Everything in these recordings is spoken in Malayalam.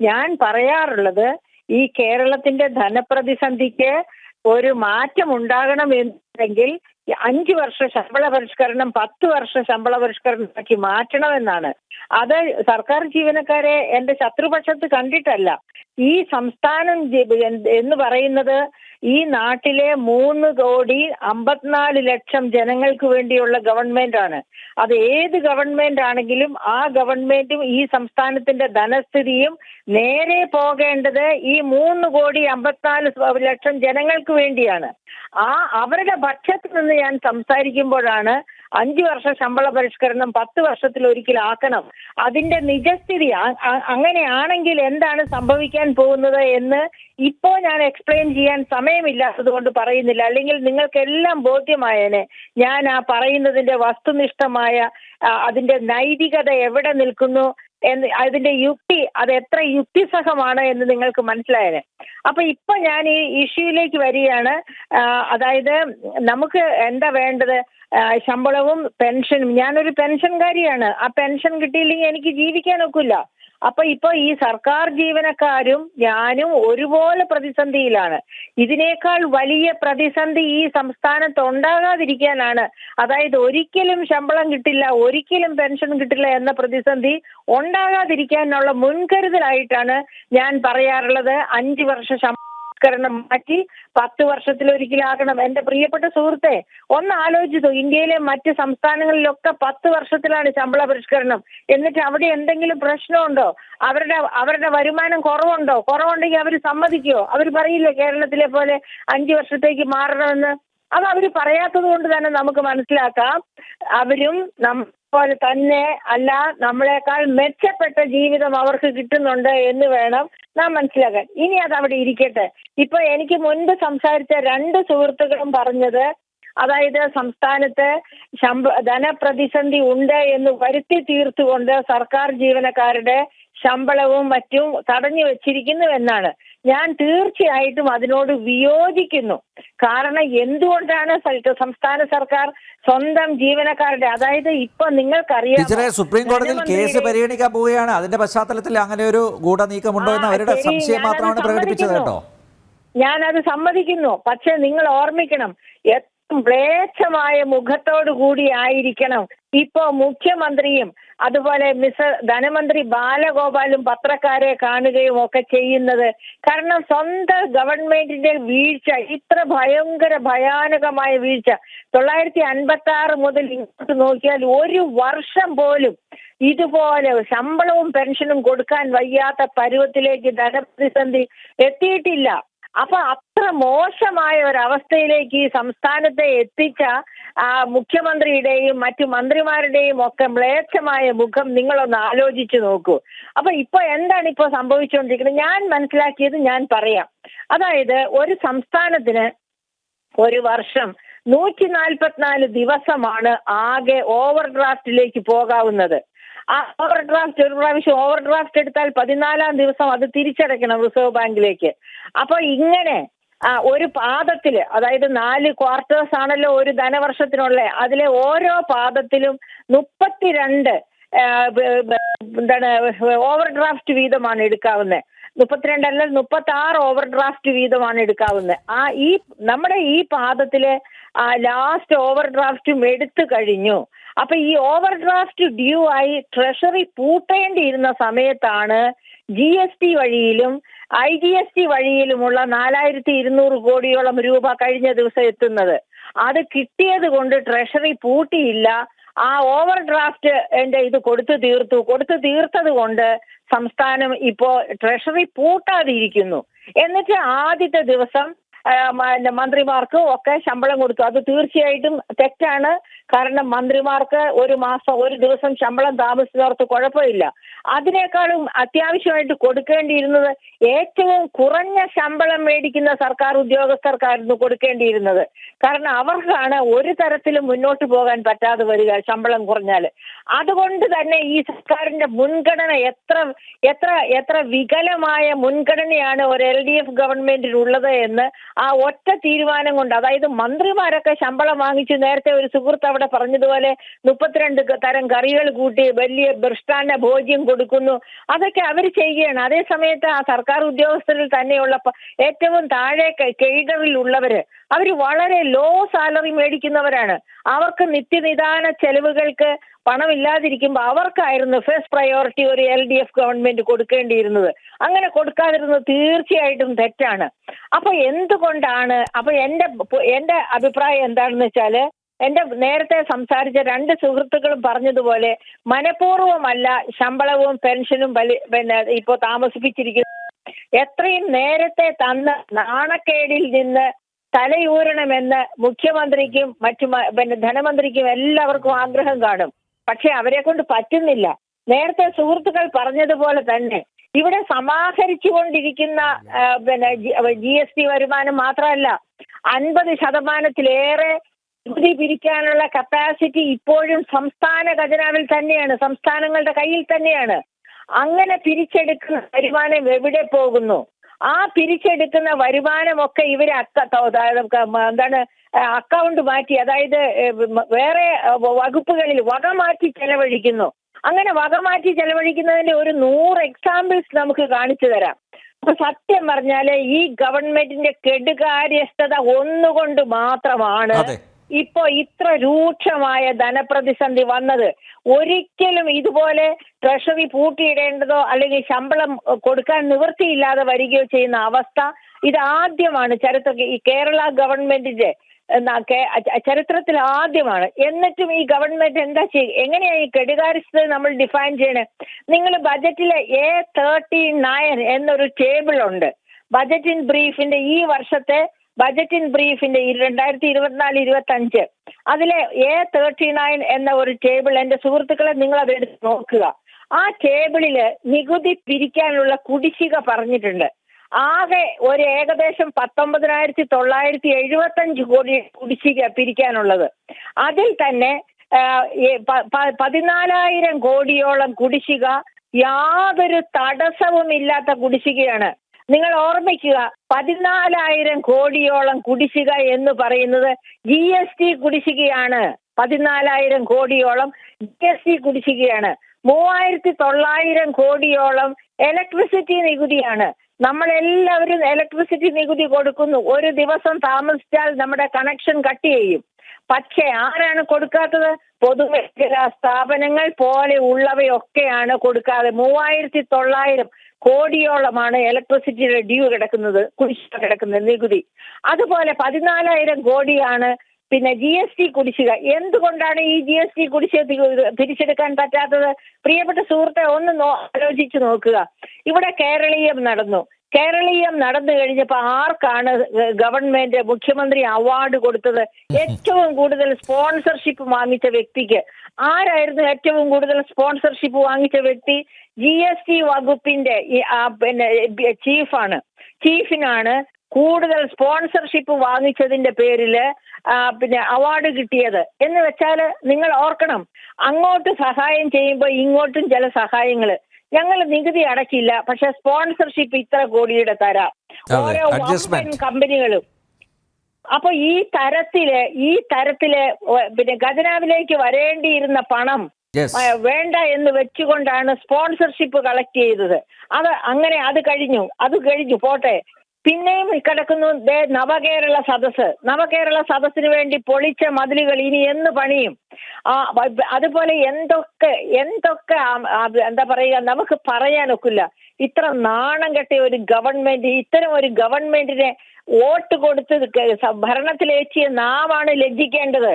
ഞാൻ പറയാറുള്ളത് ഈ കേരളത്തിന്റെ ധനപ്രതിസന്ധിക്ക് ഒരു മാറ്റം ഉണ്ടാകണം എന്നുണ്ടെങ്കിൽ അഞ്ച് വർഷ ശമ്പള പരിഷ്കരണം പത്ത് വർഷ ശമ്പള പരിഷ്കരണമാക്കി മാറ്റണമെന്നാണ്. അത് സർക്കാർ ജീവനക്കാരെ എന്റെ ശത്രുപക്ഷത്ത് കണ്ടിട്ടല്ല. ഈ സംസ്ഥാനം എന്ന് പറയുന്നത് ഈ നാട്ടിലെ മൂന്ന് കോടി അമ്പത്തിനാല് ലക്ഷം ജനങ്ങൾക്ക് വേണ്ടിയുള്ള ഗവൺമെന്റ് ആണ് അത് ഏത് ഗവൺമെന്റ് ആണെങ്കിലും ആ ഗവൺമെന്റും ഈ സംസ്ഥാനത്തിന്റെ ധനസ്ഥിതിയും നേരെ പോകേണ്ടത് ഈ മൂന്ന് കോടി അമ്പത്തിനാല് ലക്ഷം ജനങ്ങൾക്ക് വേണ്ടിയാണ്. ആ അവരുടെ പക്ഷത്ത് നിന്ന് ഞാൻ സംസാരിക്കുമ്പോഴാണ് അഞ്ചു വർഷ ശമ്പള പരിഷ്കരണം പത്ത് വർഷത്തിൽ ഒരിക്കലാക്കണം അതിന്റെ നിജസ്ഥിതി അങ്ങനെയാണെങ്കിൽ എന്താണ് സംഭവിക്കാൻ പോകുന്നത് എന്ന് ഇപ്പോ ഞാൻ എക്സ്പ്ലെയിൻ ചെയ്യാൻ സമയമില്ലാത്തത് കൊണ്ട് പറയുന്നില്ല. അല്ലെങ്കിൽ നിങ്ങൾക്കെല്ലാം ബോധ്യമായേനെ. ഞാൻ ആ പറയുന്നതിന്റെ വസ്തുനിഷ്ഠമായ അതിന്റെ നൈതികത എവിടെ നിൽക്കുന്നു? എന്ന് അതിന്റെ യുക്തി അത് എത്ര യുക്തിസഹമാണ് എന്ന് നിങ്ങൾക്ക് മനസ്സിലായത്. അപ്പൊ ഇപ്പൊ ഞാൻ ഈ ഇഷ്യൂയിലേക്ക് വരികയാണ്. അതായത് നമുക്ക് എന്താ വേണ്ടത്? ശമ്പളവും പെൻഷനും. ഞാനൊരു പെൻഷൻകാരിയാണ്. ആ പെൻഷൻ കിട്ടിയില്ലെങ്കിൽ എനിക്ക് ജീവിക്കാൻ ഒക്കില്ല അപ്പൊ ഇപ്പൊ ഈ സർക്കാർ ജീവനക്കാരും ഞാനും ഒരുപോലെ പ്രതിസന്ധിയിലാണ്. ഇതിനേക്കാൾ വലിയ പ്രതിസന്ധി ഈ സംസ്ഥാനത്ത് ഉണ്ടാകാതിരിക്കാനാണ്. അതായത് ഒരിക്കലും ശമ്പളം കിട്ടില്ല ഒരിക്കലും പെൻഷൻ കിട്ടില്ല എന്ന പ്രതിസന്ധി ഉണ്ടാകാതിരിക്കാനുള്ള മുൻകരുതലായിട്ടാണ് ഞാൻ പറയാറുള്ളത്. അഞ്ച് വർഷ ശമ്പളം മാറ്റി പത്ത് വർഷത്തിലൊരിക്കലാകണം എന്റെ പ്രിയപ്പെട്ട സുഹൃത്തെ ഒന്ന് ആലോചിച്ചു. ഇന്ത്യയിലെ മറ്റ് സംസ്ഥാനങ്ങളിലൊക്കെ പത്ത് വർഷത്തിലാണ് ശമ്പള പരിഷ്കരണം. എന്നിട്ട് അവിടെ എന്തെങ്കിലും പ്രശ്നമുണ്ടോ? അവരുടെ അവരുടെ വരുമാനം കുറവുണ്ടോ? കുറവുണ്ടെങ്കിൽ അവർ സമ്മതിക്കുമോ അവർ പറയില്ല കേരളത്തിലെ പോലെ അഞ്ചു വർഷത്തേക്ക് മാറണമെന്ന്? അത് അവർ പറയാത്തത് കൊണ്ട് തന്നെ നമുക്ക് മനസ്സിലാക്കാം. അവരും പോലെ തന്നെ അല്ല നമ്മളെക്കാൾ മെച്ചപ്പെട്ട ജീവിതം അവർക്ക് കിട്ടുന്നുണ്ട് എന്ന് വേണം നാം മനസ്സിലാക്കാൻ. ഇനി അത് അവിടെ ഇരിക്കട്ടെ. ഇപ്പൊ എനിക്ക് മുൻപ് സംസാരിച്ച രണ്ട് സുഹൃത്തുക്കളും പറഞ്ഞത് അതായത് സംസ്ഥാനത്ത് ശമ്പ ധനപ്രതിസന്ധി ഉണ്ട് എന്ന് വരുത്തി തീർത്തുകൊണ്ട് സർക്കാർ ജീവനക്കാരുടെ ശമ്പളവും മറ്റും തടഞ്ഞു വെച്ചിരിക്കുന്നു എന്നാണ്. ഞാൻ തീർച്ചയായിട്ടും അതിനോട് വിയോജിക്കുന്നു. കാരണം എന്തുകൊണ്ടാണ് സംസ്ഥാന സർക്കാർ സ്വന്തം ജീവനക്കാരുടെ അതായത് ഇപ്പൊ നിങ്ങൾക്കറിയാം സുപ്രീം കോടതിയിൽ കേസ് പരിഗണിക്കാൻ പോവുകയാണ്. അതിന്റെ പശ്ചാത്തലത്തിൽ അങ്ങനെ ഒരു ഗൂഢനീക്കമുണ്ടോ എന്ന് അവരുടെ സംശയം മാത്രമാണ് പ്രകടിപ്പിച്ചത് കേട്ടോ. അത് സമ്മതിക്കുന്നു. പക്ഷെ നിങ്ങൾ ഓർമ്മിക്കണം ഏറ്റവും മ്ലേച്ഛമായ മുഖത്തോടു കൂടി ആയിരിക്കണം. ഇപ്പോ മുഖ്യമന്ത്രിയും അതുപോലെ മിസ് ധനമന്ത്രി ബാലഗോപാലും പത്രക്കാരെ കാണുകയും ഒക്കെ ചെയ്യുന്നത്. കാരണം സ്വന്തം ഗവൺമെന്റിന്റെ വീഴ്ച ഇത്ര ഭയങ്കര ഭയാനകമായ വീഴ്ച. തൊള്ളായിരത്തി അൻപത്തി ആറ് മുതൽ ഇങ്ങോട്ട് നോക്കിയാൽ ഒരു വർഷം പോലും ഇതുപോലെ ശമ്പളവും പെൻഷനും കൊടുക്കാൻ വയ്യാത്ത പരുവത്തിലേക്ക് ധനപ്രതിസന്ധി എത്തിയിട്ടില്ല. അപ്പൊ അത്ര മോശമായ ഒരവസ്ഥയിലേക്ക് ഈ സംസ്ഥാനത്തെ എത്തിച്ച ആ മുഖ്യമന്ത്രിയുടെയും മറ്റു മന്ത്രിമാരുടെയും ഒക്കെ മ്ലേച്ഛമായ മുഖം നിങ്ങളൊന്ന് ആലോചിച്ചു നോക്കൂ. അപ്പൊ ഇപ്പൊ എന്താണ് ഇപ്പൊ സംഭവിച്ചുകൊണ്ടിരിക്കുന്നത്? ഞാൻ മനസ്സിലാക്കിയത് ഞാൻ പറയാം. അതായത് ഒരു സംസ്ഥാനത്തിന് ഒരു വർഷം നൂറ്റി നാൽപ്പത്തിനാല് ദിവസമാണ് ആകെ ഓവർ ഡ്രാഫ്റ്റിലേക്ക് പോകാവുന്നത്. ആ ഓവർ ഡ്രാഫ്റ്റ് ഒരു പ്രാവശ്യം ഓവർ ഡ്രാഫ്റ്റ് എടുത്താൽ പതിനാലാം ദിവസം അത് തിരിച്ചടയ്ക്കണം റിസർവ് ബാങ്കിലേക്ക്. അപ്പൊ ഇങ്ങനെ ഒരു പാദത്തിൽ അതായത് നാല് ക്വാർട്ടേഴ്സ് ആണല്ലോ ഒരു ധനവർഷത്തിനുള്ള അതിലെ ഓരോ പാദത്തിലും മുപ്പത്തിരണ്ട് എന്താണ് ഓവർ ഡ്രാഫ്റ്റ് വീതമാണ് എടുക്കാവുന്നത് മുപ്പത്തിരണ്ട് അല്ല മുപ്പത്തി ആറ് ഓവർ ഡ്രാഫ്റ്റ് വീതമാണ് എടുക്കാവുന്നത് ആ ഈ നമ്മുടെ ഈ പാദത്തിലെ ലാസ്റ്റ് ഓവർ ഡ്രാഫ്റ്റും എടുത്തു കഴിഞ്ഞു. അപ്പൊ ഈ ഓവർ ഡ്രാഫ്റ്റ് ഡ്യൂ ആയി ട്രഷറി പൂട്ടേണ്ടിയിരുന്ന സമയത്താണ് ജി എസ് ടി വഴിയിലും ഐ ജി എസ് ടി വഴിയിലുമുള്ള നാലായിരത്തി ഇരുന്നൂറ് കോടിയോളം രൂപ കഴിഞ്ഞ ദിവസം എത്തുന്നത്. അത് കിട്ടിയത് കൊണ്ട് ട്രഷറി പൂട്ടിയില്ല. ആ ഓവർ ഡ്രാഫ്റ്റ് എന്റെ ഇത് കൊടുത്തു തീർത്തു. കൊടുത്തു തീർത്തത് കൊണ്ട് സംസ്ഥാനം ഇപ്പോ ട്രഷറി പൂട്ടാതിരിക്കുന്നു. എന്നിട്ട് ആദ്യത്തെ ദിവസം മന്ത്രിമാർക്ക് ഒക്കെ ശമ്പളം കൊടുത്തു. അത് തീർച്ചയായിട്ടും തെറ്റാണ്. കാരണം മന്ത്രിമാർക്ക് ഒരു മാസം ഒരു ദിവസം ശമ്പളം താമസിച്ചവർക്ക് കുഴപ്പമില്ല. അതിനേക്കാളും അത്യാവശ്യമായിട്ട് കൊടുക്കേണ്ടിയിരുന്നത് ഏറ്റവും കുറഞ്ഞ ശമ്പളം മേടിക്കുന്ന സർക്കാർ ഉദ്യോഗസ്ഥർക്കായിരുന്നു കൊടുക്കേണ്ടിയിരുന്നത്. കാരണം അവർക്കാണ് ഒരു തരത്തിലും മുന്നോട്ട് പോകാൻ പറ്റാതെ വരിക ശമ്പളം കുറഞ്ഞാൽ അതുകൊണ്ട് തന്നെ ഈ സർക്കാരിന്റെ മുൻഗണന എത്ര എത്ര എത്ര വികലമായ മുൻഗണനയാണ് ഒരു എൽ ഡി എഫ് ഗവൺമെന്റിനുള്ളത് എന്ന് ആ ഒറ്റ തീരുമാനം കൊണ്ട് അതായത് മന്ത്രിമാരൊക്കെ ശമ്പളം വാങ്ങിച്ചു നേരത്തെ ഒരു സുഹൃത്ത് അവിടെ പറഞ്ഞതുപോലെ മുപ്പത്തിരണ്ട് തരം കറികൾ കൂട്ടി വലിയ മൃഷ്ടാന്ന ഭോജ്യം കൊടുക്കുന്നു. അതൊക്കെ അവർ ചെയ്യുകയാണ്. അതേ സമയത്ത് ആ സർക്കാർ ഉദ്യോഗസ്ഥരിൽ തന്നെയുള്ള ഏറ്റവും താഴെ കെയ്ഡറിൽ ഉള്ളവര് അവർ വളരെ ലോ സാലറി മേടിക്കുന്നവരാണ്. അവർക്ക് നിത്യനിദാന ചെലവുകൾക്ക് പണമില്ലാതിരിക്കുമ്പോൾ അവർക്കായിരുന്നു ഫസ്റ്റ് പ്രയോറിറ്റി ഒരു എൽ ഡി എഫ് ഗവൺമെന്റ് കൊടുക്കേണ്ടിയിരുന്നത്. അങ്ങനെ കൊടുക്കാതിരുന്നത് തീർച്ചയായിട്ടും തെറ്റാണ്. അപ്പൊ എന്തുകൊണ്ടാണ് അപ്പൊ എന്റെ എന്റെ അഭിപ്രായം എന്താണെന്ന് വെച്ചാൽ എന്റെ നേരത്തെ സംസാരിച്ച രണ്ട് സുഹൃത്തുക്കളും പറഞ്ഞതുപോലെ മനഃപൂർവമല്ല ശമ്പളവും പെൻഷനും ബലി- പിന്നെ ഇപ്പോ താമസിപ്പിച്ചിരിക്കുന്നത് എത്രയും നേരത്തെ തന്ന നാണക്കേടിൽ നിന്ന് തലയൂരണമെന്ന് മുഖ്യമന്ത്രിക്കും മറ്റു പിന്നെ ധനമന്ത്രിക്കും എല്ലാവർക്കും ആഗ്രഹം കാണും. പക്ഷെ അവരെ കൊണ്ട് പറ്റുന്നില്ല. നേരത്തെ സുഹൃത്തുക്കൾ പറഞ്ഞതുപോലെ തന്നെ ഇവിടെ സമാഹരിച്ചുകൊണ്ടിരിക്കുന്ന കൊണ്ടിരിക്കുന്ന പിന്നെ ജി എസ് ടി വരുമാനം മാത്രമല്ല അൻപത് ശതമാനത്തിലേറെ നികുതി പിരിക്കാനുള്ള കപ്പാസിറ്റി ഇപ്പോഴും സംസ്ഥാന ഖജനാവിൽ തന്നെയാണ് സംസ്ഥാനങ്ങളുടെ കയ്യിൽ തന്നെയാണ്. അങ്ങനെ പിരിച്ചെടുക്കുന്ന വരുമാനം എവിടെ പോകുന്നു? ആ പിരിച്ചെടുക്കുന്ന വരുമാനമൊക്കെ മ- എന്താണ് അക്കൗണ്ട് മാറ്റി അതായത് വേറെ വകുപ്പുകളിൽ വക മാറ്റി ചെലവഴിക്കുന്നു. അങ്ങനെ വക മാറ്റി ചെലവഴിക്കുന്നതിന്റെ ഒരു നൂറ് എക്സാമ്പിൾസ് നമുക്ക് കാണിച്ചു തരാം. അപ്പൊ സത്യം പറഞ്ഞാൽ ഈ ഗവൺമെന്റിന്റെ കെടുകാര്യസ്ഥത ഒന്നുകൊണ്ട് മാത്രമാണ് ഇപ്പോ ഇത്ര രൂക്ഷമായ ധനപ്രതിസന്ധി വന്നത് ഒരിക്കലും ഇതുപോലെ ട്രഷറി പൂട്ടിയിടേണ്ടതോ അല്ലെങ്കിൽ ശമ്പളം കൊടുക്കാൻ നിവൃത്തിയില്ലാതെ വരികയോ ചെയ്യുന്ന അവസ്ഥ ഇത് ആദ്യമാണ് ചരിത്ര ഈ കേരള ഗവൺമെന്റിന്റെ ചരിത്രത്തിൽ ആദ്യമാണ്. എന്നിട്ടും ഈ ഗവൺമെന്റ് എന്താ ചെയ്യുക എങ്ങനെയാണ് ഈ കെടുകാര്യസ്ഥത നമ്മൾ ഡിഫൈൻ ചെയ്യണേ? നിങ്ങൾ ബജറ്റിലെ എ തേർട്ടി നയൻ എന്നൊരു ടേബിൾ ഉണ്ട്. ബജറ്റ് ഇൻ ബ്രീഫിന്റെ ഈ വർഷത്തെ ബജറ്റ് ഇൻ ബ്രീഫിന്റെ രണ്ടായിരത്തി ഇരുപത്തിനാല് ഇരുപത്തി അഞ്ച് അതിലെ എ തേർട്ടി നയൻ എന്ന ഒരു ടേബിൾ എന്റെ സുഹൃത്തുക്കളെ നിങ്ങൾ അത് എടുത്ത് നോക്കുക. ആ ടേബിളിൽ നികുതി പിരിക്കാനുള്ള കുടിശ്ശിക പറഞ്ഞിട്ടുണ്ട്. ആകെ ഒരു ഏകദേശം പത്തൊമ്പതിനായിരത്തി തൊള്ളായിരത്തി എഴുപത്തി അഞ്ച് കോടി കുടിശ്ശിക പിരിക്കാനുള്ളത്. അതിൽ തന്നെ പതിനാലായിരം കോടിയോളം കുടിശ്ശിക യാതൊരു തടസ്സവും ഇല്ലാത്ത കുടിശ്ശികയാണ്. നിങ്ങൾ ഓർമ്മിക്കുക പതിനാലായിരം കോടിയോളം കുടിശ്ശിക എന്ന് പറയുന്നത് ജി എസ് ടി കുടിശ്ശികയാണ്. പതിനാലായിരം കോടിയോളം ജി എസ് ടി കുടിശ്ശികയാണ്. മൂവായിരത്തി തൊള്ളായിരം കോടിയോളം ഇലക്ട്രിസിറ്റി നികുതിയാണ്. നമ്മളെല്ലാവരും ഇലക്ട്രിസിറ്റി നികുതി കൊടുക്കുന്നു. ഒരു ദിവസം താമസിച്ചാൽ നമ്മുടെ കണക്ഷൻ കട്ട് ചെയ്യും. പക്ഷേ ആരാണ് കൊടുക്കാത്തത്? പൊതുമേഖലാ സ്ഥാപനങ്ങൾ പോലെ ഉള്ളവയൊക്കെയാണ് കൊടുക്കാതെ മൂവായിരത്തി തൊള്ളായിരം കോടിയോളമാണ് ഇലക്ട്രിസിറ്റിയുടെ ഡ്യൂ കിടക്കുന്നത് കുടിശ്ശിക കിടക്കുന്ന നികുതി. അതുപോലെ പതിനാലായിരം കോടിയാണ് പിന്നെ ജി എസ് ടി കുടിശ്ശിക. എന്തുകൊണ്ടാണ് ഈ ജി എസ് ടി കുടിശ്ശിക തിരിച്ചെടുക്കാൻ പറ്റാത്തത്? പ്രിയപ്പെട്ട സുഹൃത്തെ ഒന്ന് ആലോചിച്ചു നോക്കുക. ഇവിടെ കേരളീയം നടന്നു. കേരളീയം നടന്നു കഴിഞ്ഞപ്പോ ആർക്കാണ് ഗവൺമെന്റ് മുഖ്യമന്ത്രി അവാർഡ് കൊടുത്തത്? ഏറ്റവും കൂടുതൽ സ്പോൺസർഷിപ്പ് വാങ്ങിച്ച വ്യക്തിക്ക്. ആരായിരുന്നു ഏറ്റവും കൂടുതൽ സ്പോൺസർഷിപ്പ് വാങ്ങിച്ച വ്യക്തി? ജി എസ് ടി വകുപ്പിന്റെ പിന്നെ ചീഫാണ് ചീഫിനാണ് കൂടുതൽ സ്പോൺസർഷിപ്പ് വാങ്ങിച്ചതിന്റെ പേരിൽ പിന്നെ അവാർഡ് കിട്ടിയത്. എന്ന് വെച്ചാൽ നിങ്ങൾ ഓർക്കണം അങ്ങോട്ട് സഹായം ചെയ്യുമ്പോൾ ഇങ്ങോട്ടും ചില സഹായങ്ങൾ ഞങ്ങൾ നികുതി അടക്കില്ല പക്ഷെ സ്പോൺസർഷിപ്പ് ഇത്ര കോടിയുടെ തരാം. ഓരോ വമ്പൻ കമ്പനികളും അപ്പൊ ഈ തരത്തിൽ ഈ തരത്തിൽ പിന്നെ ഖജനാവിലേക്ക് വരേണ്ടിയിരുന്ന പണം വേണ്ട എന്ന് വെച്ചുകൊണ്ടാണ് സ്പോൺസർഷിപ്പ് കളക്ട് ചെയ്തത്. അത് അങ്ങനെ അത് കഴിഞ്ഞു അത് കഴിഞ്ഞു പോട്ടെ. പിന്നെയും കിടക്കുന്നു ദേ നവകേരള സദസ് നവകേരള സദസ്സിന് വേണ്ടി പൊളിച്ച മതിലുകൾ ഇനി എന്ന് പണിയും? ആ അതുപോലെ എന്തൊക്കെ എന്തൊക്കെ എന്താ പറയുക നമുക്ക് പറയാനൊക്കില്ല. ഇത്ര നാണം കെട്ടിയ ഒരു ഗവൺമെന്റ് ഇത്തരം ഒരു ഗവൺമെന്റിനെ വോട്ട് കൊടുത്ത് ഭരണത്തിലേറ്റിയ നാമാണ് ലജ്ജിക്കേണ്ടത്.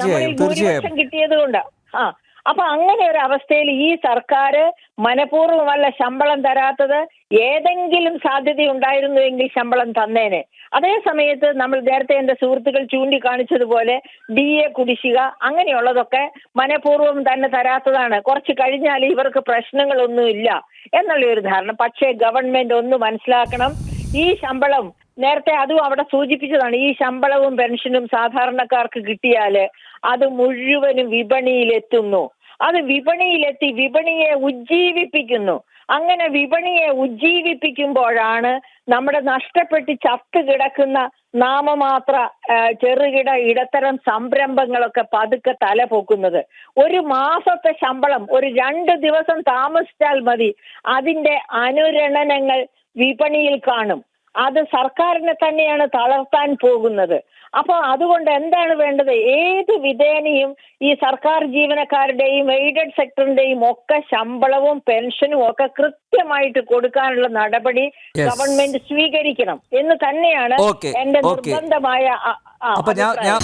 നമ്മൾ തീർച്ചയായും, കിട്ടിയത് കൊണ്ട്. ആ അപ്പൊ അങ്ങനെ ഒരു അവസ്ഥയിൽ ഈ സർക്കാർ മനഃപൂർവമല്ല ശമ്പളം തരാത്തത് ഏതെങ്കിലും സാധ്യത ഉണ്ടായിരുന്നുവെങ്കിൽ ശമ്പളം തന്നേനെ. അതേ സമയത്ത് നമ്മൾ നേരത്തെ എന്റെ സുഹൃത്തുക്കൾ ചൂണ്ടിക്കാണിച്ചതുപോലെ ഡി എ കുടിശ്ശിക അങ്ങനെയുള്ളതൊക്കെ മനഃപൂർവം തന്നെ തരാത്തതാണ്. കുറച്ച് കഴിഞ്ഞാൽ ഇവർക്ക് പ്രശ്നങ്ങളൊന്നുമില്ല. എന്നുള്ള ഒരു ധാരണ. പക്ഷേ ഗവൺമെന്റ് ഒന്ന് മനസ്സിലാക്കണം. ഈ ശമ്പളം നേരത്തെ അതും അവിടെ സൂചിപ്പിച്ചതാണ്. ഈ ശമ്പളവും പെൻഷനും സാധാരണക്കാർക്ക് കിട്ടിയാൽ അത് മുഴുവനും വിപണിയിലെത്തുന്നു. അത് വിപണിയിലെത്തി വിപണിയെ ഉജ്ജീവിപ്പിക്കുന്നു. അങ്ങനെ വിപണിയെ ഉജ്ജീവിപ്പിക്കുമ്പോഴാണ് നമ്മുടെ നഷ്ടപ്പെട്ട് ചത്ത് കിടക്കുന്ന നാമമാത്ര ചെറുകിട ഇടത്തരം സംരംഭങ്ങളൊക്കെ പതുക്കെ തല പൊക്കുന്നത് ഒരു മാസത്തെ ശമ്പളം ഒരു രണ്ട് ദിവസം താമസിച്ചാൽ മതി. അതിന്റെ അനുരണനങ്ങൾ വിപണിയിൽ കാണും. അത് സർക്കാരിനെ തന്നെയാണ് തളർത്താൻ പോകുന്നത്. അപ്പോൾ അതുകൊണ്ട് എന്താണ് വേണ്ടത്? ഏത് വിധേനയും ഈ സർക്കാർ ജീവനക്കാരുടെയും എയ്ഡഡ് സെക്ടറിന്റെയും ഒക്കെ ശമ്പളവും പെൻഷനും ഒക്കെ കൃത്യമായിട്ട് കൊടുക്കാനുള്ള നടപടി ഗവൺമെന്റ് സ്വീകരിക്കണം എന്ന് തന്നെയാണ് എന്റെ നിർബന്ധമായ അപ്പൊ. ഞാൻ